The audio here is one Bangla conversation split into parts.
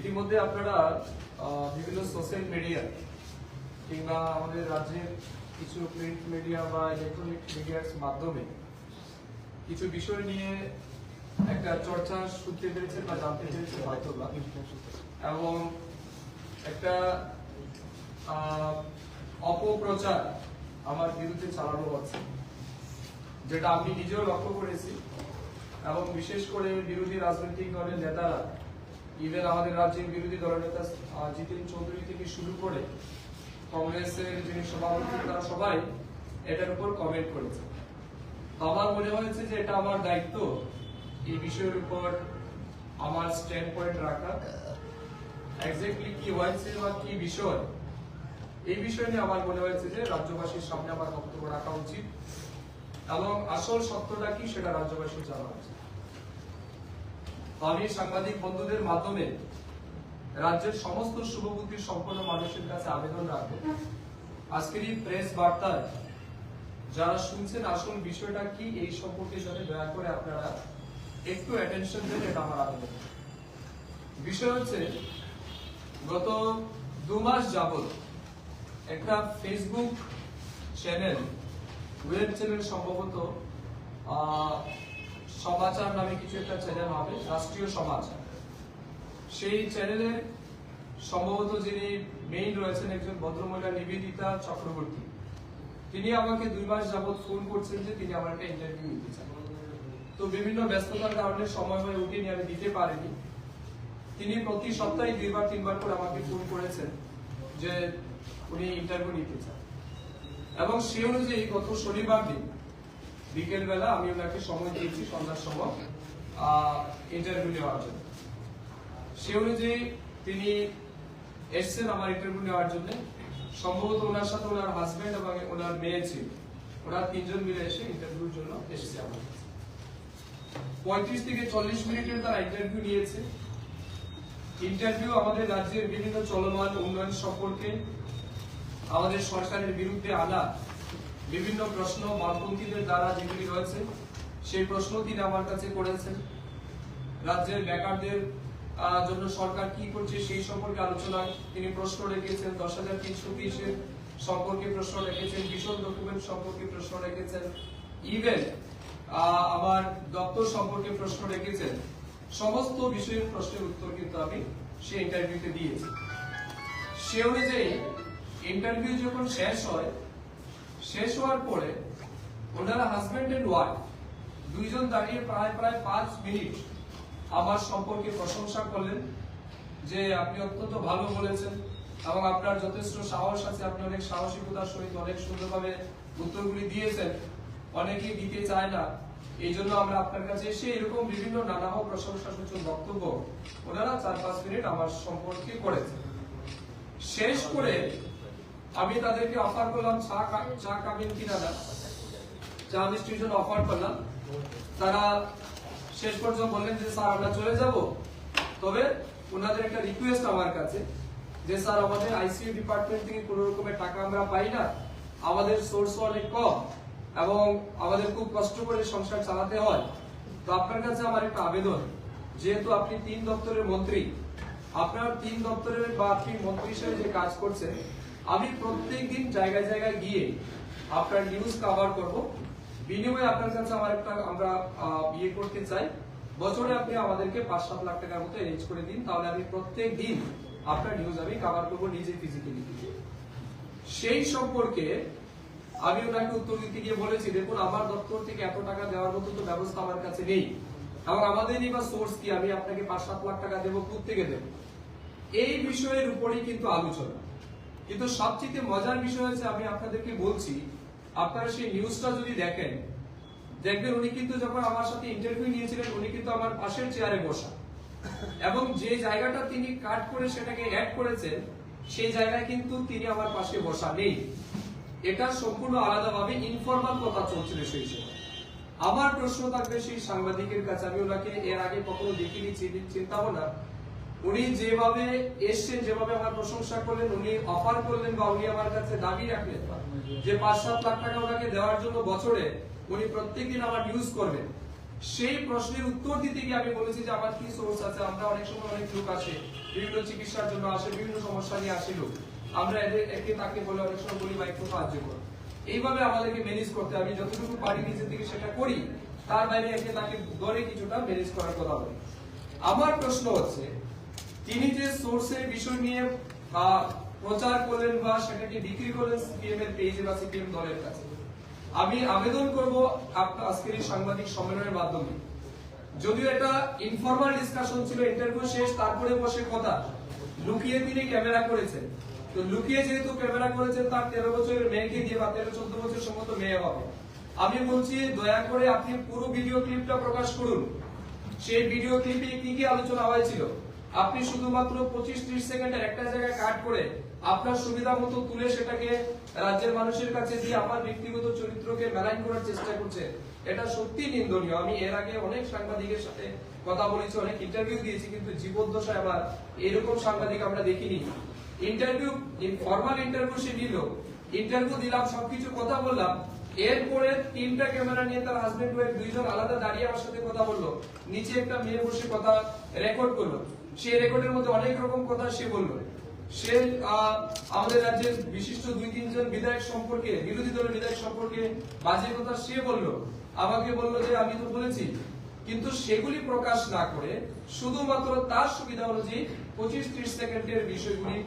ইতিমধ্যে আপনারা বিভিন্ন সোশ্যাল মিডিয়া কিংবা আমাদের রাজ্যের কিছু প্রিন্ট মিডিয়া বা ইলেকট্রনিক মিডিয়ার মাধ্যমে কিছু বিষয় নিয়ে একটা চর্চা শুনতে পেরেছেন বা জানতে পেরেছেন হয়তো বা এবং একটা অপপ্রচার আমার বিরুদ্ধে চালানো হচ্ছে, যেটা আমি নিজেও লক্ষ্য করেছি এবং বিশেষ করে বিরোধী রাজনৈতিক দলের নেতারা ইভেন আমাদের রাজ্যের বিরোধী দলের নেতা আহ, জিতেন চৌধুরী থেকে শুরু করে কংগ্রেসের যিনি সভাপতি তারা সবাই এটার উপর কমেন্ট করেছে। আমার মনে হয়েছে যে এটা আমার দায়িত্ব এই বিষয়ের উপর আমার স্ট্যান্ড পয়েন্ট রাখা। এক্স্যাক্টলি কি হয়েছে বা কি বিষয় এই বিষয় নিয়ে আমার মনে হয়েছে যে রাজ্যবাসীর সামনে আমার বক্তব্য রাখা উচিত এবং আসল সত্যটা কি সেটা রাজ্যবাসী জানা উচিত। আমি সাংবাদিক বন্ধুদের মাধ্যমে রাজ্যের সমস্ত শুভবুদ্ধি সম্পন্ন মানুষের কাছে আবেদন রাখব। আজকের এই প্রেস বার্তায় যারা শুনছেন আসল বিষয়টা কি এই সম্পর্কে যাতে দয়া করে আপনারা একটু অ্যাটেনশন দেন এটা আমার আবেদন। বিষয় হচ্ছে, গত দু মাস যাবত একটা ফেসবুক চ্যানেল ওয়েব চ্যানেল সম্ভবত সমাচার নামে কিছু একটা চ্যানেল হবে, রাষ্ট্রীয় সমাচার। সেই চ্যানেলের সম্ভবত যিনি মেইন রয়েছেন একজন ভদ্রমহিলা নিবেদিতা চক্রবর্তী। তিনি আমাকে দুই মাস যাবত ফোন করছেন যে তিনি আমার একটা ইন্টারভিউ নিতে চান। তো বিভিন্ন ব্যস্ততার কারণে সময় হয়ে উঠেনি, আমি দিতে পারিনি। তিনি প্রতি সপ্তাহে দুইবার, তিনবার করে আমাকে ফোন করেছেন যে উনি ইন্টারভিউ নিতে চান। এবং সে অনুযায়ী গত শনিবার দিন বিকেল বেলা আমি ওনাকে সময় দিয়েছি সন্ধ্যার সময় ইন্টারভিউ নেওয়ার জন্য। সে অনুযায়ী তিনি এসছেন আমার ইন্টারভিউ নেওয়ার জন্য। সম্ভবত ওনার সাথে ওনার হাজবেন্ড এবং ওনার মেয়ে ছিল। ওরা তিনজন মিলে এসে ইন্টারভিউর জন্য এসেছে আমার পঁয়ত্রিশ থেকে চল্লিশ মিনিটের তারা ইন্টারভিউ নিয়েছে। ইন্টারভিউ আমাদের রাজ্যের বিভিন্ন চলমান উন্নয়ন সম্পর্কে আমাদের সরকারের বিরুদ্ধে আনা বিভিন্ন প্রশ্ন বামপন্থীদের দ্বারা যেগুলি রয়েছে, সেই প্রশ্ন তিনি আমার কাছে করেছেন। রাজ্যের বেকারদের জন্য সরকার কি করছে সেই সম্পর্কে আলোচনা তিনি প্রশ্ন রেখেছেন, দশ হাজার তিনশো তিরিশের সম্পর্কে প্রশ্ন রেখেছেন, ভীষণ ডকুমেন্ট সম্পর্কে প্রশ্ন রেখেছেন। ইভেন আমার দপ্তর সম্পর্কে প্রশ্ন রেখেছেন। সমস্ত বিষয়ের প্রশ্নের উত্তর কিন্তু আমি সে ইন্টারভিউতে দিয়েছি। সে অনুযায়ী ইন্টারভিউ যখন শেষ হয় শেষ হওয়ার পরে ওনারা হাজবেন্ড এন্ড ওয়াইফ দুইজন দাঁড়িয়ে প্রায় প্রায় পাঁচ মিনিট আমার সম্পর্কে প্রশংসা করলেন যে আপনি অত্যন্ত ভালো বলেছেন এবং আপনার যথেষ্ট সাহস আছে, আপনি অনেক সাহসিকতার সহিত অনেক সুন্দরভাবে উত্তরগুলি দিয়েছেন। অনেকেই দিতে চায় না। এই জন্য আমরা আপনার কাছে এসে এরকম বিভিন্ন নানা প্রশংসা সূচক বক্তব্য ওনারা চার পাঁচ মিনিট আমার সম্পর্কে করেছেন। শেষ করে আমি তাদেরকে অফার করলাম, চা চা খাবেন কিনা না? চা জন্য অফার করলাম। তারা শেষ পর্যন্ত বললেন যে, স্যার, আমরা চলে যাব। তবে ওনাদের একটা রিকোয়েস্ট আমার কাছে যে, স্যার, আমাদের আইসিইউ ডিপার্টমেন্ট থেকে কোনো রকমের টাকা আমরা পাই না। আমাদের সোর্স অনেক কম এবং আমাদের খুব কষ্ট করে সংসার চালাতে হয়। তো আপনার কাছে আমার একটা আবেদন। যেহেতু আপনি তিন দপ্তরের মন্ত্রী, আপনার তিন দপ্তরের বা আপনি মন্ত্রী হিসেবে যে কাজ করছেন আমি প্রত্যেক দিন জায়গায় জায়গায় গিয়ে আপনার নিউজ কভার করব। বিনিময়ে আপনার কাছে আমার একটা আমরা ইয়ে করতে চাই। বছরে আপনি আমাদেরকে পাঁচ সাত লাখ টাকার মতো এরেঞ্জ করে দিন, তাহলে আমি প্রত্যেক দিন আপনার নিউজ আমি কভার করব নিজে ফিজিক্যালি সেই সম্পর্কে আমি ওনাকে উত্তর দিতে গিয়ে বলেছি, দেখুন, আমার দপ্তর থেকে এত টাকা দেওয়ার মতো তো ব্যবস্থা আমার কাছে নেই। এবং আমাদেরই বা সোর্স কি? আমি আপনাকে পাঁচ সাত লাখ টাকা দেবো কোথ থেকে দেবো। এই বিষয়ের উপরেই কিন্তু আলোচনা। কিন্তু সবচেয়ে মজার বিষয় হচ্ছে, আমি আপনাদেরকে বলছি, আপনারা সেই নিউজটা যদি দেখেন, দেখবেন উনি কিন্তু যখন আমার সাথে ইন্টারভিউ নিয়েছিলেন, উনি কিন্তু আমার পাশের চেয়ারে বসা। এবং যে জায়গাটা তিনি কাট করে সেটাকে অ্যাড করেছেন, সেই জায়গায় কিন্তু তিনি আমার পাশে বসা নেই। এটা সম্পূর্ণ আলাদাভাবে ইনফরমাল কথা চলছিল সেই সময়। আমার প্রশ্ন থাকবে সেই সাংবাদিকের কাছে, আমি ওনাকে এর আগে কখনো দেখিনি, চিনি- চিন্তাও না। উনি যেভাবে এসছেন, যেভাবে আমার প্রশংসা করলেন, উনি অফার করলেন বা উনি আমার কাছে দাবি রাখলেন, যে পাঁচ সাত লাখ টাকা ওনাকে দেওয়ার জন্য বছরে উনি প্রত্যেকদিন আমার নিউজ করবেন। সেই প্রশ্নের উত্তর দিতে গিয়ে আমি বলেছি যে আমার কি সোর্স আছে? আমরা অনেক সময় অনেক লোক আসে, বিভিন্ন চিকিৎসার জন্য আসে, বিভিন্ন সমস্যা নিয়ে আসে লোক। আমরা এদের, একে তাকে বলে অনেক সময় বলি বা একটু সাহায্য করো। এইভাবে আমাদেরকে ম্যানেজ করতে আমি যতটুকু পারি নিজের থেকে সেটা করি, তার বাইরে একে তাকে ধরে কিছুটা ম্যানেজ করার কথা বলি। আমার প্রশ্ন হচ্ছে তিনি যে সোর্সের বিষয় নিয়ে প্রচার করলেন বা সেটাকে বিক্রি করলেন সিপিএম এর পেজে বা সিপিএম দলের কাছে। আমি আবেদন করব আপনার আজকের এই সাংবাদিক সম্মেলনের মাধ্যমে। যদিও এটা ইনফরমাল ডিসকাশন ছিল ইন্টারভিউ শেষ, তারপরে বসে কথা। লুকিয়ে তিনি ক্যামেরা করেছেন। তো লুকিয়ে যেহেতু ক্যামেরা করেছেন, তার তেরো বছরের মেয়েকে দিয়ে বা তেরো চোদ্দ বছর সম্মত মেয়ে হবে। আমি বলছি, দয়া করে আপনি পুরো ভিডিও ক্লিপটা প্রকাশ করুন। সেই ভিডিও ক্লিপে কি কি আলোচনা হয়েছিল? আপনি শুধুমাত্র পঁচিশ ত্রিশ সেকেন্ডের একটা জায়গায় কাট করে আপনার সুবিধা মতো তুলে সেটাকে রাজ্যের মানুষের কাছে দিয়ে আমার ব্যক্তিগত চরিত্রকে মেলাইন করার চেষ্টা করছে। এটা সত্যি নিন্দনীয়। আমি এর আগে অনেক সাংবাদিকের সাথে কথা বলেছি, অনেক ইন্টারভিউ দিয়েছি, কিন্তু জীবদ্দশায় আবার এরকম সাংবাদিক আমরা দেখিনি। ইন্টারভিউ ফর্মাল ইন্টারভিউ সে নিল। ইন্টারভিউ দিলাম, সবকিছু কথা বললাম। এরপরে তিনটা ক্যামেরা নিয়ে তার হাজবেন্ড ওয়াইফ দুইজন আলাদা দাঁড়িয়ে আমার সাথে কথা বলল। নিচে একটা মেয়ে বসে কথা রেকর্ড করল। সেই রেকর্ডের মধ্যে অনেক রকম কথা সে বলল। সে আমাদের রাজ্যের বিশিষ্ট দুই, তিনজন বিধায়ক সম্পর্কে, বিরোধী দলের বিধায়ক সম্পর্কে বাজে কথা সে বলল। আমাকে বলল যে, আমি তো বলেছি। কিন্তু সেগুলি প্রকাশ না করে শুধুমাত্র তার সুবিধা অনুযায়ী পঁচিশ, ত্রিশ সেকেন্ডের বিষয়গুলি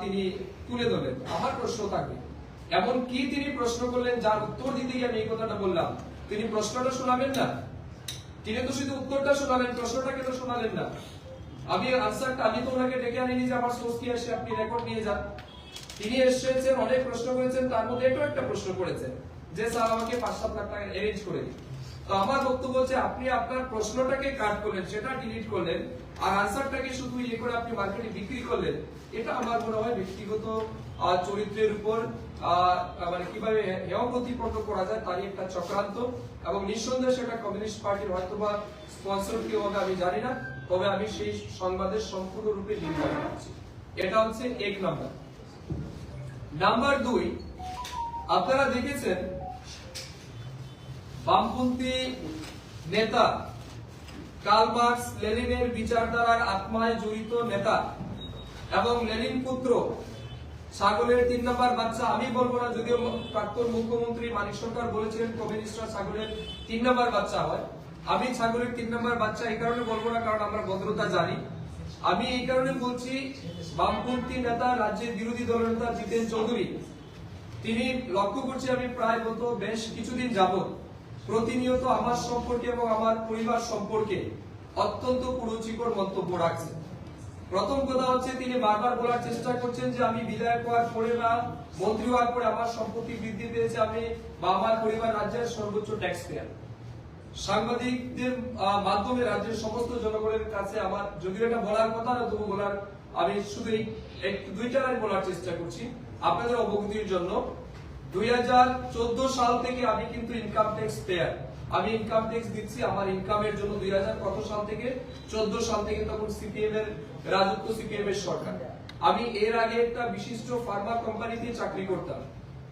তিনি তুলে ধরলেন। আমার প্রশ্ন থাকবে, এমন কি তিনি প্রশ্ন করলেন যার উত্তর দিতে গিয়ে আমি এই কথাটা বললাম? তিনি প্রশ্নটা শোনাবেন না? তিনি তো শুধু উত্তরটা শোনালেন প্রশ্নটাকে তো শোনালেন না। আমি আনসারটা আমি ডেকে আনিনি যে আমার সোর্স কি আসে আপনি রেকর্ড নিয়ে যান। তিনি এসেছেন, অনেক প্রশ্ন করেছেন, তার মধ্যে এটাও একটা প্রশ্ন করেছেন যে, স্যার, আমাকে পাঁচ সাত লাখ টাকা অ্যারেঞ্জ করে দিন। তো আমার বক্তব্য হচ্ছে, আপনি আপনার প্রশ্নটাকে কাট করলেন, সেটা ডিলিট করলেন, আর আনসারটাকে শুধু ইয়ে করে আপনি মার্কেটে বিক্রি করলেন। এটা আমার মনে হয় ব্যক্তিগত চরিত্রের উপর মানে কীভাবে হেয় প্রতিপন্ন করা যায় তারই একটা চক্রান্ত এবং নিঃসন্দেহে সেটা কমিউনিস্ট পার্টির হয়তো বা স্পন্সর কি হবে, আমি জানি না। তবে আমি সেই সংবাদের সম্পূর্ণরূপে নিন্দা করছি। এটা হচ্ছে এক নাম্বার। নাম্বার দুই, আপনারা দেখেছেন, বামপন্থী নেতা কার্ল মার্কস লেনিনের বিচারধারার আত্মায় জড়িত নেতা এবং লেনিন পুত্র ছাগলের তিন নম্বর বাচ্চা। আমি বলব না, যদিও প্রাক্তন মুখ্যমন্ত্রী মানিক সরকার বলেছিলেন কমিউনিস্টরা ছাগলের তিন নম্বর বাচ্চা হয়। আমি ছাগলের তিন নম্বর বাচ্চা, এই কারণে বলব না, কারণ আমরা ভদ্রতা জানি। আমি এই কারণে বলছি, বামপন্থী নেতা, রাজ্যের বিরোধী দলের নেতা জিতেন চৌধুরী। তিনি লক্ষ্য করছি আমি প্রায় গত বেশ কিছুদিন যাবত প্রতিনিয়ত আমার সম্পর্কে এবং আমার পরিবার সম্পর্কে অত্যন্ত কুরুচিকর মন্তব্য রাখছে প্রথম কথা হচ্ছে, তিনি বারবার বলার চেষ্টা করছেন যে আমি বিধায়ক হওয়ার পরে বা মন্ত্রী হওয়ার পরে আমার সম্পত্তি বৃদ্ধি পেয়েছে, আমি বা আমার পরিবার রাজ্যের সর্বোচ্চ ট্যাক্স পেয়ার সাংবাদিকদের মাধ্যমে রাজ্যের সমস্ত জনগণের কাছে আমার যদিও এটা বলার কথা না তবু বলার, আমি শুধু এই এক- দুইটা লাইন বলার চেষ্টা করছি আপনাদের অবগতির জন্য। দুই হাজার চোদ্দ সাল থেকে আমি কিন্তু ইনকাম ট্যাক্স পেয়ার আমি ইনকাম ট্যাক্স দিচ্ছি আমার ইনকামের জন্য দুই হাজার কত সাল থেকে? চোদ্দ সাল থেকে তখন সিপিএম এর, রাজত্ব সিপিএম এর সরকার। আমি এর আগে একটা বিশিষ্ট ফার্মা কোম্পানিতে চাকরি করতাম।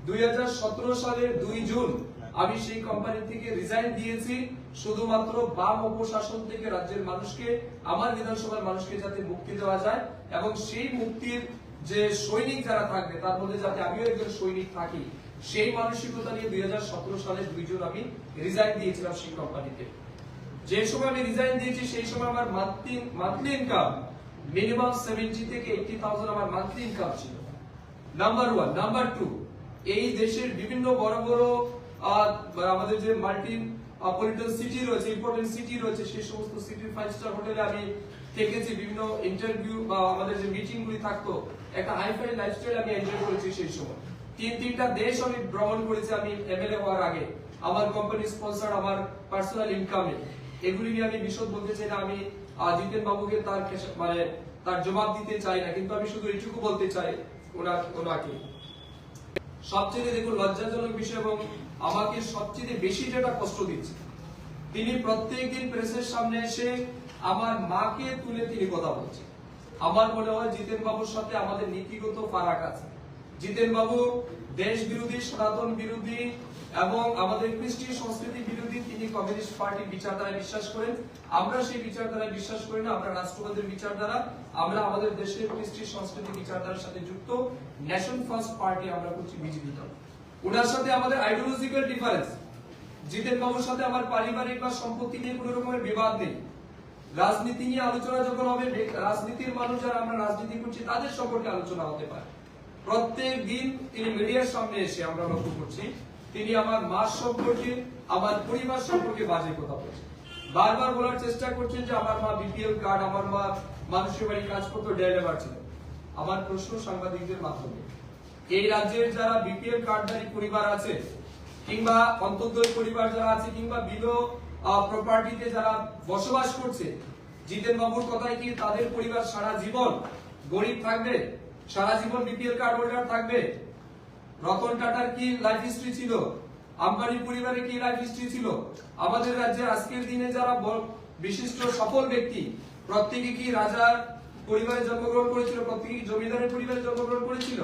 দুই হাজার সতেরো সালের দুই জুন আমি সেই কোম্পানি থেকে রিজাইন দিয়েছি, শুধুমাত্র বাম উপশাসন থেকে রাজ্যের মানুষকে, আমার বিধানসভার মানুষকে যাতে মুক্তি দেওয়া যায় এবং সেই মুক্তির যে সৈনিক যারা থাকবে, তার মধ্যে যাতে আমিও একজন সৈনিক থাকি, সেই মানসিকতা নিয়ে দুই হাজার সতেরো সালের দুই জুন আমি রিজাইন দিয়েছিলাম সেই কোম্পানিতে যে সময় আমি রিজাইন দিয়েছি, সেই সময় আমার monthly monthly income minimum seventy থেকে এইটি থাউজেন্ড আমার মান্থলি ইনকাম ছিল। নাম্বার ওয়ান নাম্বার টু এই দেশের বিভিন্ন বড় বড় আমাদের যে মাল্টি পলিটন সিটি রয়েছে ইম্পর্টেন্ট সিটি রয়েছে, সেই সমস্ত সিটির ফাইভ স্টার হোটেলে আমি থেকেছি। বিভিন্ন ইন্টারভিউ বা আমাদের যে মিটিং গুলি থাকতো, একটা হাইফাই লাইফস্টাইল আমি এনজয় করেছি সেই সময়। তিন, তিনটা দেশ আমি ভ্রমণ করেছি আমি এমএলএ হওয়ার আগে। আমার কোম্পানি স্পন্সর আমার পার্সোনাল ইনকামে এগুলি নিয়ে আমি বিশদ বলতে চাই না, আমি জিতেন বাবুকে তার মানে তার জবাব দিতে চাই না, কিন্তু আমি শুধু এইটুকু বলতে চাই ওনাকে। সবচেয়ে দেখুন লজ্জাজনক বিষয় এবং আমাকে সবচেয়ে বেশি যেটা কষ্ট দিচ্ছে, তিনি প্রত্যেকদিন প্রেসের সামনে এসে আমার মাকে তুলে তিনি কথা বলছেন। আমার মনে হয় জিতেন বাবুর সাথে আমাদের নীতিগত ফারাক আছে। জিতেন বাবু দেশ বিরোধী সনাতন বিরোধী এবং আমাদের কৃষ্টি সংস্কৃতি বিরোধী তিনি কমিউনিস্ট পার্টির বিচারধারায় বিশ্বাস করেন। আমরা সেই বিচারধারায় বিশ্বাস করি না, আমরা রাষ্ট্রবাদের বিচারধারা, আমরা আমাদের দেশের কৃষ্টি সংস্কৃতি বিচারধারার সাথে যুক্ত। ন্যাশন ফার্স্ট পার্টি আমরা করছি বিজেপি দল ওনার সাথে আমাদের আইডিওলজিক্যাল ডিফারেন্স জিতেন বাবুর সাথে আমার পারিবারিক বা সম্পত্তি নিয়ে কোনো রকমের বিবাদ নেই। রাজনীতি নিয়ে আলোচনা যখন হবে রাজনীতির মানুষ যারা আমরা রাজনীতি করছি, তাদের সম্পর্কে আলোচনা হতে পারে। প্রত্যেক দিন তিনি মিডিয়ার সামনে এসে আমরা লক্ষ্য করছি, তিনি আমার মা সম্পর্কে, আমার পরিবার সম্পর্কে বাজে কথা বলছেন। বারবার বলার চেষ্টা করছেন যে আমার মা বিপিএল কার্ড আমার মা মানুষের বাড়ি কাজ করতো ডেলিভার ছিল। আমার প্রশ্ন সাংবাদিকদের মাধ্যমে। এই রাজ্যের যারা বিপিএল কার্ডধারী পরিবার আছে, কিংবা অন্তর্দয় পরিবার যারা আছে, কিংবা বিলো প্রপার্টিতে যারা বসবাস করছে, জিতেন বাবুর কথায় কি তাদের পরিবার সারা জীবন গরিব থাকবে? সারা জীবন বিপিএল কার্ড হোল্ডার থাকবে? রতন টাটার কি লাইফ হিস্ট্রি ছিল? আম্বানি পরিবারের কি লাইফ হিস্ট্রি ছিল? আমাদের রাজ্যে আজকের দিনে যারা বিশিষ্ট সফল ব্যক্তি, প্রত্যেকে কি রাজার পরিবারে জন্মগ্রহণ করেছিল? প্রত্যেকে জমিদারের পরিবারে জন্মগ্রহণ করেছিল?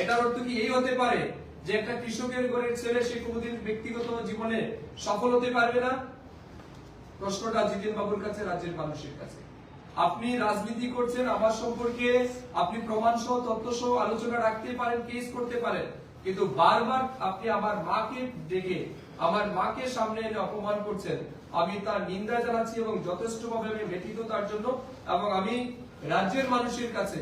এটার অর্থ কি এই হতে পারে যে একটা কৃষকের ঘরের ছেলে সে কোনোদিন ব্যক্তিগত জীবনে সফল হতে পারবে না? প্রশ্নটা জিতেন বাবুর কাছে, রাজ্যের মানুষের কাছে। আপনি রাজনীতি করছেন আমার সম্পর্কে, আপনি প্রমাণ সহ তথ্য সহ আলোচনা রাখতে পারেন কেস করতে পারেন। কিন্তু বারবার আপনি আমার মাকে ডেকে, আমার মাকে সামনে এনে অপমান করছেন। আমি তার নিন্দা জানাচ্ছি এবং যথেষ্টভাবে আমি ব্যথিত তার জন্য এবং আমি রাজ্যের মানুষের কাছে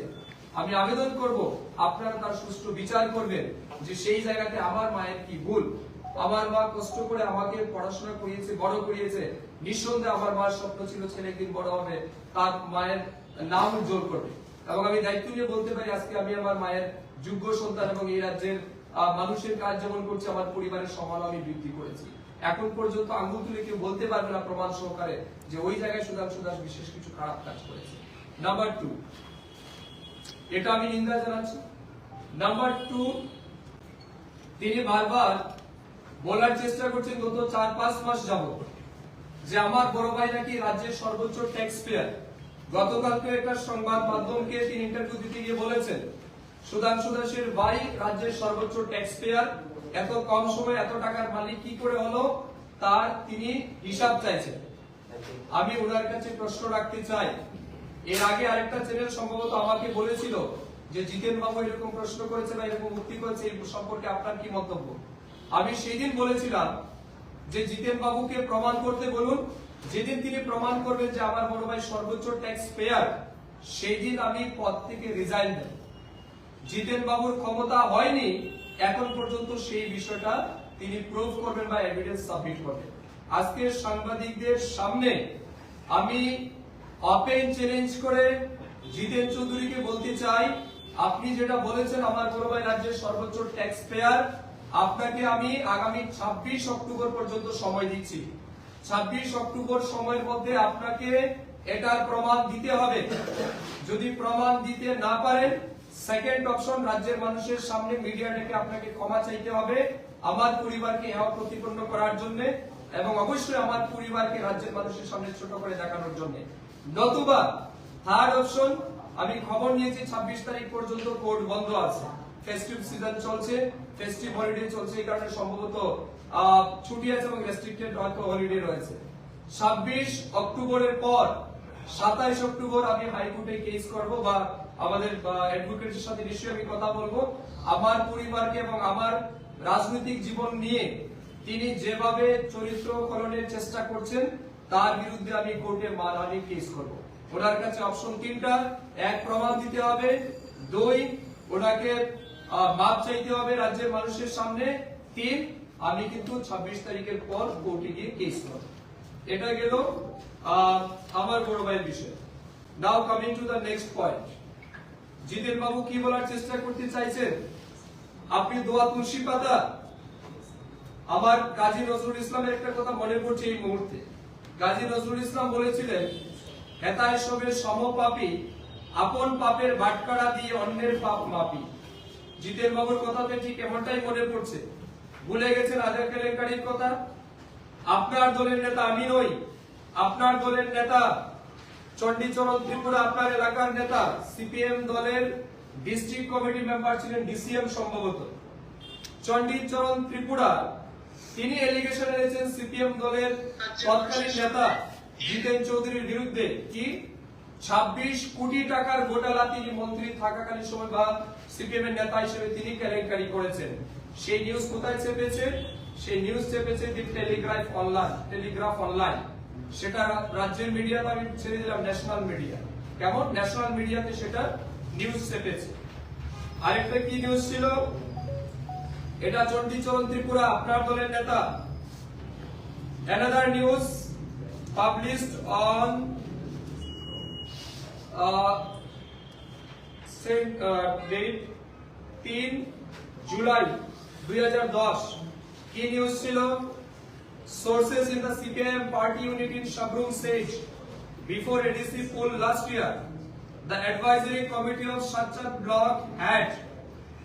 আমি আবেদন করব, আপনারা তার সুষ্ঠু বিচার করবেন যে সেই জায়গাতে আমার মায়ের কি ভুল। আমার মা কষ্ট করে আমাকে পড়াশোনা করিয়েছে, বড় করিয়েছে। নিঃসন্দেহে আমার মার স্বপ্ন ছিল ছেলে একদিন বড় হবে, তার মায়ের নাম উজ্জ্বল করবে। এবং আমি দায়িত্ব নিয়ে বলতে পারি, আজকে আমি আমার মায়ের যোগ্য সন্তান এবং এই রাজ্যের মানুষের কাজ যেমন করছে, আমার পরিবারের সম্মান আমি বৃদ্ধি করেছি। এখন পর্যন্ত আঙ্গুল তুলে কেউ বলতে পারবে না প্রমাণ সহকারে যে ওই জায়গায় সুধাংশু দাস বিশেষ কিছু খারাপ কাজ করেছে। নাম্বার টু এটা আমি নিন্দা জানাচ্ছি। নাম্বার টু তিনি বারবার বলার চেষ্টা করছেন, গত চার পাঁচ মাস যাবত যে আমার বড় ভাই নাকি রাজ্যের সর্বোচ্চ ট্যাক্স পেয়ার গতকালকে একটা সংবাদ মাধ্যমকে তিনি ইন্টারভিউ দিতে গিয়ে বলেছেন, সুধাংশু দাসের ভাই রাজ্যের সর্বোচ্চ ট্যাক্স পেয়ার এত কম সময়ে এত টাকার মালিক কি করে হলো তার তিনি হিসাব চাইছেন। আমি ওনার কাছে প্রশ্ন রাখতে চাই এর আগে আরেকটা চ্যানেল সম্ভবত আমাকে বলেছিল যে জিতেন বাবু এরকম প্রশ্ন করেছে বা এরকম মুক্তি করেছে এই সম্পর্কে আপনার কি মন্তব্য? আমি সেই দিন বলেছিলাম যে জিতেন বাবুকে প্রমাণ করতে বলুন। যেদিন তিনি প্রমাণ করবেন যে আমার বড় ভাই সর্বোচ্চ ট্যাক্স পেয়ার সেই দিন আমি পদ থেকে রিজাইন দেব জিতেন বাবুর ক্ষমতা হয়নি, এখন পর্যন্ত সেই বিষয়টা তিনি প্রুভ করবেন বা এভিডেন্স সাবমিট করবেন। আজকে সাংবাদিকদের সামনে আমি ওপেন চ্যালেঞ্জ করে জিতেন চৌধুরীকে বলতে চাই, আপনি যেটা বলেছেন, আমার বড় ভাই রাজ্যের সর্বোচ্চ ট্যাক্স পেয়ার আপনাকে আমি আগামী ছাব্বিশ অক্টোবর পর্যন্ত সময় দিচ্ছি। ছাব্বিশ অক্টোবর সময়ের মধ্যে আপনাকে এটার প্রমাণ দিতে হবে। যদি প্রমাণ দিতে না পারেন সেকেন্ড অপশন রাজ্যের মানুষের সামনে মিডিয়া ডেকে আপনাকে ক্ষমা চাইতে হবে, আমার পরিবারকে ইহা প্রতিপন্ন করার জন্য এবং অবশ্যই আমার পরিবারকে রাজ্যের মানুষের সামনে ছোট করে দেখানোর জন্য। নতুবা থার্ড অপশন আমি খবর নিয়েছি ছাব্বিশ তারিখ পর্যন্ত কোর্ট বন্ধ আছে। ফেস্টিভ সিজন চলছে ফেস্টিভ হলিডে চলছে, এই কারণে সম্ভবত ছুটি আছে এবং রেস্ট্রিক্টেড হয়তো হলিডে রয়েছে। ছাব্বিশ অক্টোবরের পর, সাতাইশ অক্টোবর আমি হাইকোর্টে কেস করব বা আমাদের অ্যাডভোকেটের সাথে নিশ্চয়ই আমি কথা বলব। আমার পরিবারকে এবং আমার রাজনৈতিক জীবন নিয়ে তিনি যেভাবে চরিত্র চেষ্টা করছেন তার বিরুদ্ধে আমি কোর্টে মানহানি কেস করব। ওনার কাছে অপশন তিনটা, এক প্রমাণ দিতে হবে, দুই, ওনাকে মাপ চাইতে হবে রাজ্যের মানুষের সামনে, তিন, আমি কিন্তু ছাব্বিশ তারিখের পর কোর্টে গিয়ে কেস করব। এটা গেল আমার বড় ভাইয়ের বিষয়। Now coming to the next point Jiten babu কি বলার চেষ্টা করতে চাইছেন? আপনি দোয়া তুলসী পাতা। আমার কাজী নজরুল ইসলামের একটা কথা মনে পড়ছে এই মুহূর্তে। কাজী নজরুল ইসলাম বলেছিলেন, হেতায় সবে সমপাপী, আপন পাপের বাটকারা দিয়ে অন্যের পাপ মাপি। জিতেন বাবুর কথাতে ঠিক এমনটাই মনে পড়ছে। ভুলে গেছেন আজাদ কেলেঙ্কারির কথা? আপনার দলের নেতা আমি নই, আপনার দলের নেতা চণ্ডীচরণ ত্রিপুরা, আপনার এলাকার নেতা সিপিএম দলের ডিস্ট্রিক্ট কমিটি মেম্বার ছিলেন ডিসিএম সম্ভবত। চণ্ডীচরণ ত্রিপুরা তিনি এলিগেশন এনেছেন সিপিএম দলের তৎকালীন নেতা জিতেন চৌধুরীর বিরুদ্ধে। কি? ছাব্বিশ কোটি টাকার ঘোটালা তিনি মন্ত্রী থাকাকালীন সময় বা সিপিএম এর নেতা হিসেবে তিনি কেলেঙ্কারি করেছেন। সেই নিউজ কোথায় চেপেছে সেই news চেপেছে the Telegraph online Telegraph online সেটা রাজ্যের মিডিয়াতে আমি ছেড়ে দিলাম ন্যাশনাল মিডিয়া কেমন? ন্যাশনাল মিডিয়াতে সেটা নিউজ চেপেছে আরেকটা কি নিউজ ছিল? এটা চণ্ডীচরণ ত্রিপুরা আপনার দলের নেতা on uh, same, uh, date 3 July 2010 কি নিউজ ছিল in the CPIM party unit in Shabrum said before ADC poll last year the advisory committee of Shachar block had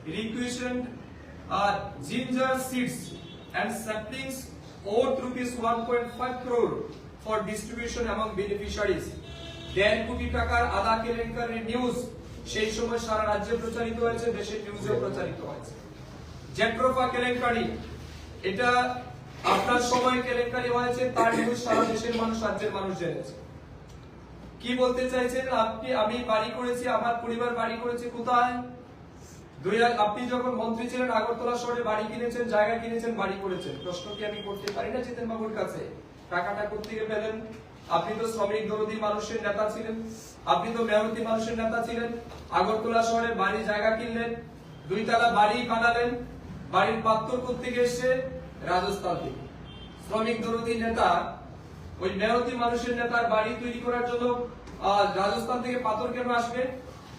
requisitioned uh, ginger seeds and saplings owed rupees 1.5 crore for distribution among beneficiaries. দেড় কোটি টাকার আদা কেলেঙ্কারির নিউজ সেই সময় সারা রাজ্যে প্রচারিত হয়েছে, দেশের নিউজেও প্রচারিত হয়েছে। জেট্রোফা কেলেঙ্কারি এটা আপনার সময় কেলেঙ্কারি হয়েছে, তার নিউজ সারা দেশের মানুষ, রাজ্যের মানুষ জেনেছে। কি বলতে চাইছেন? আপনি, আমি বাড়ি করেছি, আমার পরিবার বাড়ি করেছে, কোথায়? দুই আপনি যখন মন্ত্রী ছিলেন, আগরতলা শহরে বাড়ি কিনেছেন, জায়গা কিনেছেন, বাড়ি করেছেন, প্রশ্ন কি আমি করতে পারি না বাবুর কাছে? টাকাটা কোথেকে পেলেন? আপনি তো শ্রমিক দরদি মানুষের নেতা ছিলেন। আপনি তো মেহনতি মানুষের নেতা ছিলেন। আগরতলা শহরে বাড়ি, জায়গা কিনলেন বাড়ি বানালেন, বাড়ির পাত্তর কোথেকে এসছে? রাজস্থান থেকে। শ্রমিক দরদি নেতা, ওই মেহনতি মানুষের নেতার বাড়ি তৈরি করার জন্য রাজস্থান থেকে পাথর কেন আসবে?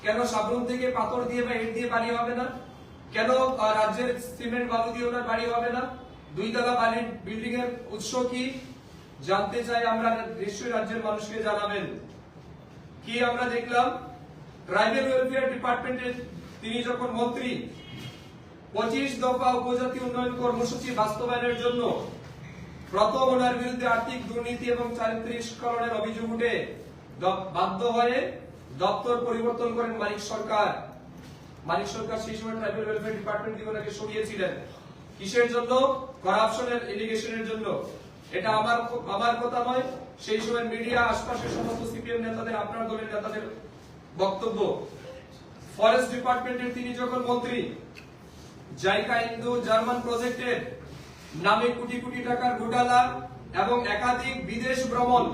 কেন সাবরুম থেকে পাথর দিয়ে বা ইট দিয়ে বাড়ি হবে না? কেন রাজ্যের সিমেন্ট বালু দিয়ে ওনার বাড়ি হবে না? দুই তলা বাড়ির বিল্ডিং এর উৎস কি? জানতে চাই আমরা, নিশ্চয়ই রাজ্যের মানুষকে জানাবেন। কি আমরা দেখলাম? ট্রাইবেল ওয়েলফেয়ার ডিপার্টমেন্টের তিনি যখন মন্ত্রী, পঁচিশ দফা উপজাতি উন্নয়ন কর্মসূচি বাস্তবায়নের জন্য প্রথম ওনার বিরুদ্ধে আর্থিক দুর্নীতি এবং চারিত্রিকরণের অভিযোগ উঠে বাধ্য হয়ে দপ্তর পরিবর্তন করেন মানিক সরকার। মানিক সরকার সেই সময় ট্রাইবেল ওয়েলফেয়ার ডিপার্টমেন্ট দিয়ে ওনাকে সরিয়েছিলেন। কিসের জন্য? করাপশনের এলিগেশনের জন্য। এটা আমার আমার কথা নয়। সেই সময় মিডিয়া আশপাশের সমস্ত সিপিএম নেতাদের, আপনার দলের নেতাদের বক্তব্য। ফরেস্ট ডিপার্টমেন্টের তিনি যখন মন্ত্রী, জাইকা ইন্দু জার্মান প্রজেক্টের নামে কোটি কোটি টাকার ঘোটালা এবং একাধিক বিদেশ ভ্রমণ,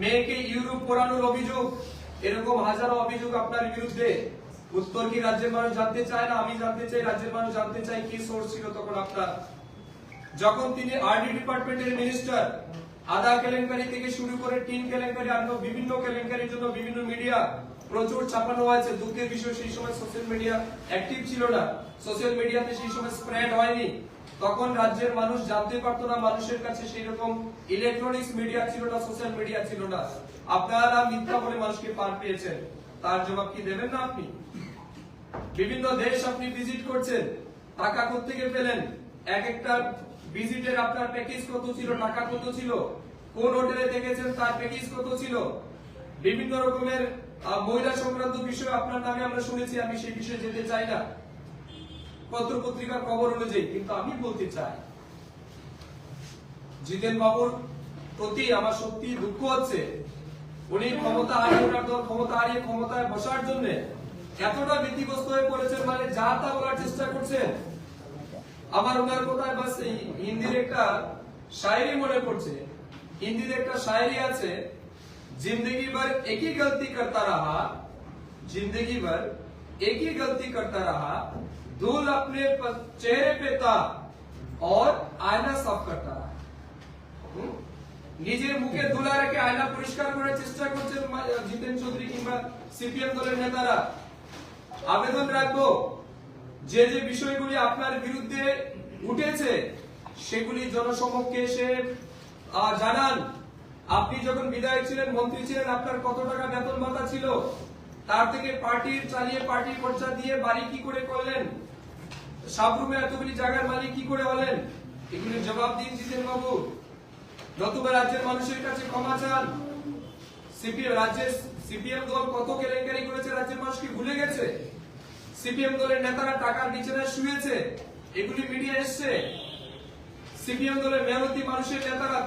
মেয়েকে ইউরোপ পড়ানোর অভিযোগ এরকম হাজারো অভিযোগ আপনার বিরুদ্ধে। উত্তর কি রাজ্যের মানুষ জানতে চায় না? আমি জানতে চাই, রাজ্যের মানুষ জানতে চাই কি সোর্স ছিল তখন আপনার। যখন তিনি আরডি ডিপার্টমেন্টের মিনিস্টার আদা কেলেঙ্কারি থেকে শুরু করে টিন কেলেঙ্কারি, আরও বিভিন্ন কেলেঙ্কারির জন্য বিভিন্ন মিডিয়া প্রচুর ছাপানো হয়েছে। দুঃখের বিষয়, সেই সময় সোশ্যাল মিডিয়া অ্যাক্টিভ ছিল না। সোশ্যাল মিডিয়াতে সেই সময় স্প্রেড হয়নি। তখন রাজ্যের মানুষ জানতে পারতো না, মানুষের কাছে সেই রকম ইলেকট্রনিক্স মিডিয়া ছিল না সোশ্যাল মিডিয়া ছিল না। আপনারা মিথ্যা বলে মানুষকে পার পেয়েছেন, তার জবাব কি দেবেন না আপনি? বিভিন্ন দেশ আপনি ভিজিট করছেন, টাকা থেকে পেলেন? এক একটা ভিজিটের আপনার প্যাকেজ কত ছিল, টাকা কত ছিল? কোন হোটেলে দেখেছেন, তার প্যাকেজ কত ছিল? বিভিন্ন রকমের মহিলা সংক্রান্ত বিষয় আপনার নামে আমরা শুনেছি, আমি সেই বিষয়ে যেতে চাই না। পত্র পত্রিকার খবর অনুযায়ী, কিন্তু আমি বলতে চাই, জিতেন বাবুর প্রতি আমার সত্যি দুঃখ হচ্ছে। উনি ক্ষমতা হারিয়ে ওনার দল ক্ষমতা হারিয়ে ক্ষমতায় বসার জন্য এতটা ভীতিগ্রস্ত হয়ে পড়েছেন মানে যা তা বলার চেষ্টা করছেন আমার ওনার কোথায় বাস এই হিন্দির একটা শায়রি মনে পড়ছে হিন্দির একটা শায়রি আছে जिंदगी भर एक ही गलती करता रहा जिंदगी भर एक ही गलती करता रहा धूल अपने प- चेहरे पे था और आयना साफ करता रहा হুম? নিজের মুখে ধুলা রেখে আয়না পরিষ্কার করার চেষ্টা করছেন জিতেন চৌধুরী কিংবা সিপিএম দলের নেতারা। আবেদন রাখব, যে যে বিষয়গুলি আপনার বিরুদ্ধে উঠেছে, সেগুলি জনসমক্ষে এসে জানান। আপনি যখন বিধায়ক ছিলেন, মন্ত্রী ছিলেন, আপনার কত টাকা বেতন ভাতা ছিল? তার থেকে পার্টির চালিয়ে পার্টির খরচা দিয়ে বাড়ি কি করে করলেন? সাবরুমে এতগুলি জায়গার মালিক কি করে হলেন? এগুলির জবাব দিন জিতেন বাবু নতুবা রাজ্যের মানুষের কাছে ক্ষমা চান, সিপিএম রাজ্যের সিপিএম দল কত কেলেঙ্কারি করেছে রাজ্যের মানুষ কি ভুলে গেছে? সিপিএম দলের নেতারা টাকার বিছানায় শুয়েছে, এগুলি মিডিয়া এসছে। সিপিএম দলের মেহনতি মানুষের নেতারা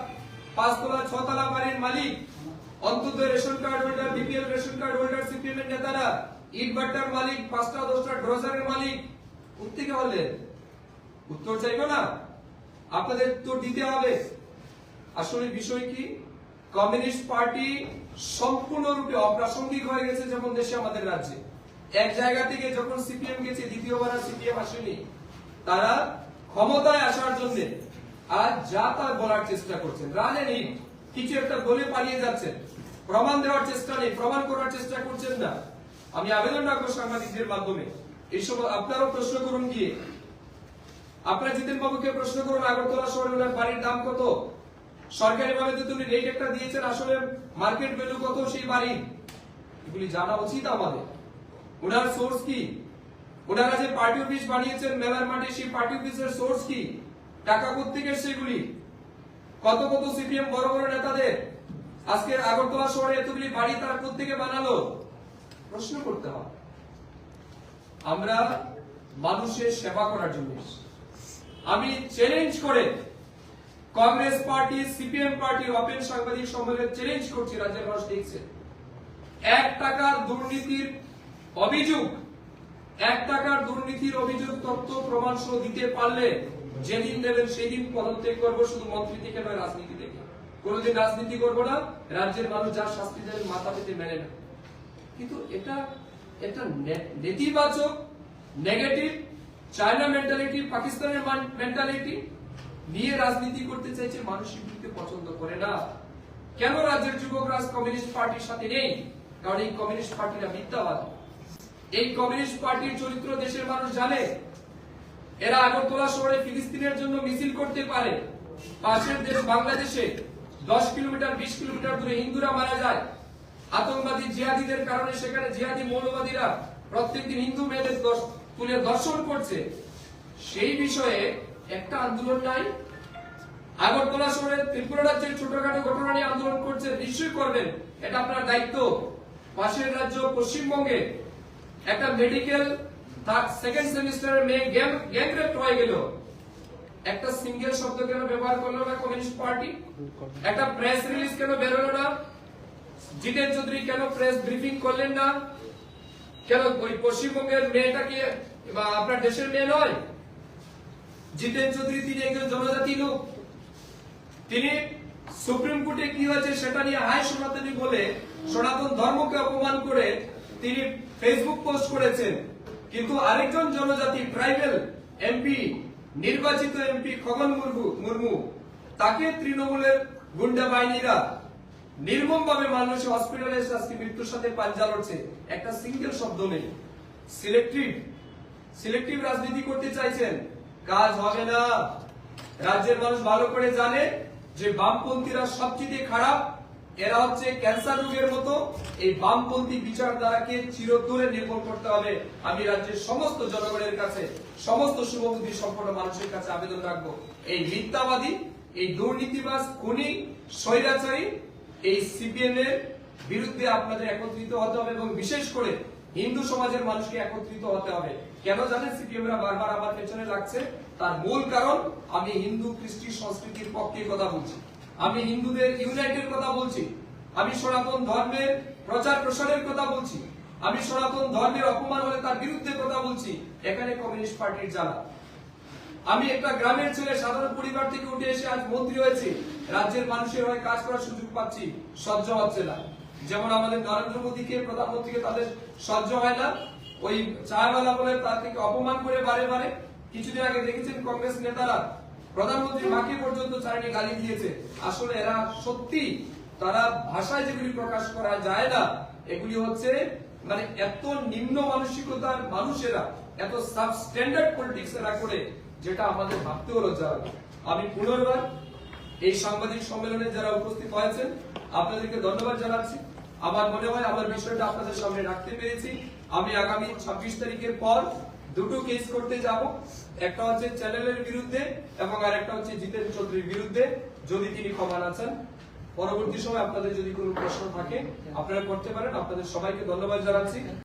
পাঁচতলা ছতলা বাড়ির মালিক, অন্তত ration card holder, BPL ration card holder, CPM এর নেতারা, ইট ভাট্টার মালিক, পাঁচটা, দশটা ড্রজারের মালিক কোথেকে হলেন উত্তর চাইব না? আপনাদের তো দিতে হবে। আসলে বিষয় কি? কমিউনিস্ট পার্টি সম্পূর্ণরূপে অপ্রাসঙ্গিক হয়ে গেছে যেমন দেশে আমাদের রাজ্যে। এক জায়গা থেকে যখন সিপিএম গেছে দ্বিতীয়বার সিপিএম আসেনি, তারা ক্ষমতায় আসার জন্য আজ যা তা বলার চেষ্টা করছেন। রাজনীতি কিছু একটা বলে পালিয়ে যাচ্ছেন। প্রমাণ দেওয়ার চেষ্টা নেই, প্রমাণ করার চেষ্টা করছেন না। আমি আবেদন রাখব সাংবাদিকদের মাধ্যমে। এইসব আপনারাও প্রশ্ন করুন গিয়ে। আপনারা জিতেন বাবুকে প্রশ্ন করুন, আগরতলা শহরে বাড়ির দাম কত? সরকারি ভাবে তো তুমি রেট একটা দিয়েছেন, আসলে মার্কেট ভ্যালু কত সেই বাড়ির এগুলি জানা উচিত আমাদের। ওনার সোর্স কি? ওনারা যে পার্টি অফিস বানিয়েছেন মেলার মাঠে সেই পার্টি অফিসের সোর্স কি? টাকা কোথেকে সেগুলি? কত কত সিপিএম বড় বড় নেতাদের? আজকে আগরতলা শহরে এতগুলি বাড়ি তারা কোথেকে বানালো? প্রশ্ন করতে হবে। আমরা মানুষের সেবা করার জন্য আমি চ্যালেঞ্জ করে কংগ্রেস পার্টি, সিপিএম পার্টির ওপেন সাংবাদিক সম্মেলনে চ্যালেঞ্জ করছি, রাজ্যের মানুষ দেখছে। এক টাকার দুর্নীতির অভিযোগ, এক টাকার দুর্নীতির অভিযোগ তথ্য প্রমাণ সহ দিতে পারলে যেদিন দেবেন সেদিন পদত্যাগ করব, শুধু মন্ত্রী থেকে নয়, রাজনীতি থেকে। কোনোদিন রাজনীতি করব না, রাজ্যের মানুষ যার শাস্তি দেবেন মাথা পেতে মেনে না। কিন্তু এটা নে- নেতিবাচক নেগেটিভ চায়না মেন্টালিটি পাকিস্তানের মেন্টালিটি নিয়ে রাজনীতি করতে চাইছে মানুষ এগুলিকে পছন্দ করে না। কেন রাজ্যের যুবকরা কমিউনিস্ট পার্টির সাথে নেই? কারণ এই কমিউনিস্ট পার্টিরা মিথ্যাবাদী। এই কমিউনিস্ট পার্টির চরিত্র দেশের মানুষ জানে। এরা আগরতলা শহরে ফিলিস্তিনের জন্য মিছিল করতে পারে। পাশের দেশ বাংলাদেশে দশ কিলোমিটার, বিশ কিলোমিটার দূরে হিন্দুরা মারা যায়। আতঙ্কবাদী জিহাদিদের কারণে সেখানে জিহাদি মৌলবাদীরা প্রত্যেকদিন হিন্দু মেয়েদের তুলে দর্শন করছে। সেই বিষয়ে একটা আন্দোলন নাই। আগরতলা শহরে ত্রিপুরা রাজ্যের ছোটখাটো ঘটনা নিয়ে আন্দোলন করছে, নিশ্চয়ই করবেন। এটা আপনার দায়িত্ব। পাশের রাজ্য পশ্চিমবঙ্গে একটা মেডিকেল তার সেকেন্ড সেমিস্টারের মেয়ে গ্যাং রেপ হয়ে গেল। একটা সিঙ্গেল শব্দ কেন ব্যবহার করল না কমিউনিস্ট পার্টি? একটা প্রেস রিলিজ কেন বেরোলো না? জিতেন চৌধুরী কেন প্রেস ব্রিফিং করলেন না? কেন ওই পশ্চিমবঙ্গের মেয়েটা কি বা আপনার দেশের মেয়ে নয়? জিতেন চৌধুরী, তিনি একজন জনজাতি লোক। তিনি সুপ্রিম কোর্টে কি হয়েছে সেটা নিয়ে হাই সনাতনী বলে সনাতন ধর্মকে অপমান করে তিনি ফেসবুক পোস্ট করেছেন। কিন্তু আরেকজন জনজাতি ট্রাইবেল এমপি নির্বাচিত এমপি খগন মুর্মু মুর্মু, তাকে তৃণমূলের গুন্ডা বাহিনীরা নির্মম ভাবে মানুষ হসপিটালে আজকে মৃত্যুর সাথে পাঞ্জা লড়ছে। একটা সিঙ্গেল শব্দ নেই। সিলেক্টিভ সিলেক্টিভ রাজনীতি করতে চাইছেন। কাজ হবে না। রাজ্যের মানুষ ভালো করে জানে যে বামপন্থীরা সবচেয়ে খারাপ, এরা হচ্ছে ক্যান্সার রোগের মতো। এই বামপন্থী বিচারধারাকে চিরদূরে নির্মূল করতে হবে। আমি রাজ্যের সমস্ত জনগণের কাছে, সমস্ত শুভবুদ্ধি সম্পন্ন মানুষের কাছে আবেদন রাখব। এই মিথ্যাবাদী, এই দুর্নীতিবাজ, খুনি, স্বৈরাচারী, এই সিপিএম এর বিরুদ্ধে আপনাদের একত্রিত হতে হবে এবং বিশেষ করে হিন্দু সমাজের মানুষকে একত্রিত হতে হবে। কেন জানেন? সিপিএম রা বারবার আমার পেছনে লাগছে। তার মূল কারণ, আমি হিন্দু কৃষ্টি সংস্কৃতির পক্ষে কথা বলছি। আমি হিন্দুদের ইউনাইটের কথা বলছি। আমি সনাতন ধর্মের প্রচার প্রসারের কথা বলছি। আমি সনাতন ধর্মের অপমান হলে তার বিরুদ্ধে কথা বলছি। এখানে কমিউনিস্ট পার্টির জ্বালা। আমি একটা গ্রামের ছেলে, সাধারণ পরিবার থেকে উঠে এসে আজ মন্ত্রী হয়েছি। রাজ্যের মানুষের হয়ে কাজ করার সুযোগ পাচ্ছি। সহ্য হচ্ছে না। যেমন আমাদের নরেন্দ্র মোদীকে প্রধানমন্ত্রীকে তাদের সহ্য হয় না ওই চায়ওয়ালা বলে তার থেকে অপমান করে বারে বারে। কিছুদিন আগে দেখেছেন কংগ্রেস নেতারা, প্রধানমন্ত্রী মাকে পর্যন্ত চারটি গালি দিয়েছে। আসলে এরা সত্যি, তারা ভাষায় যেগুলি প্রকাশ করা যায় না, এগুলি হচ্ছে মানে এত নিম্ন মানসিকতার মানুষেরা, এত সাবস্ট্যান্ডার্ড পলিটিক্স এরা করে, যেটা আমাদের ভাবতেও লজ্জা লাগে আমি পুনর্বার এই সাংবাদিক সম্মেলনে যারা উপস্থিত হয়েছেন, আপনাদেরকে ধন্যবাদ জানাচ্ছি। আমার মনে হয় আমার বিষয়টা আপনাদের সামনে রাখতে পেরেছি। আমি আগামী ছাব্বিশ তারিখের পর দুটো কেস করতে যাব। একটা হচ্ছে চ্যানেলের বিরুদ্ধে এবং আর একটা হচ্ছে জিতেন চৌধুরীর বিরুদ্ধে, যদি তিনি ক্ষমা আছেন পরবর্তী সময় আপনাদের যদি কোনো প্রশ্ন থাকে, আপনারা করতে পারেন। আপনাদের সবাইকে ধন্যবাদ জানাচ্ছি।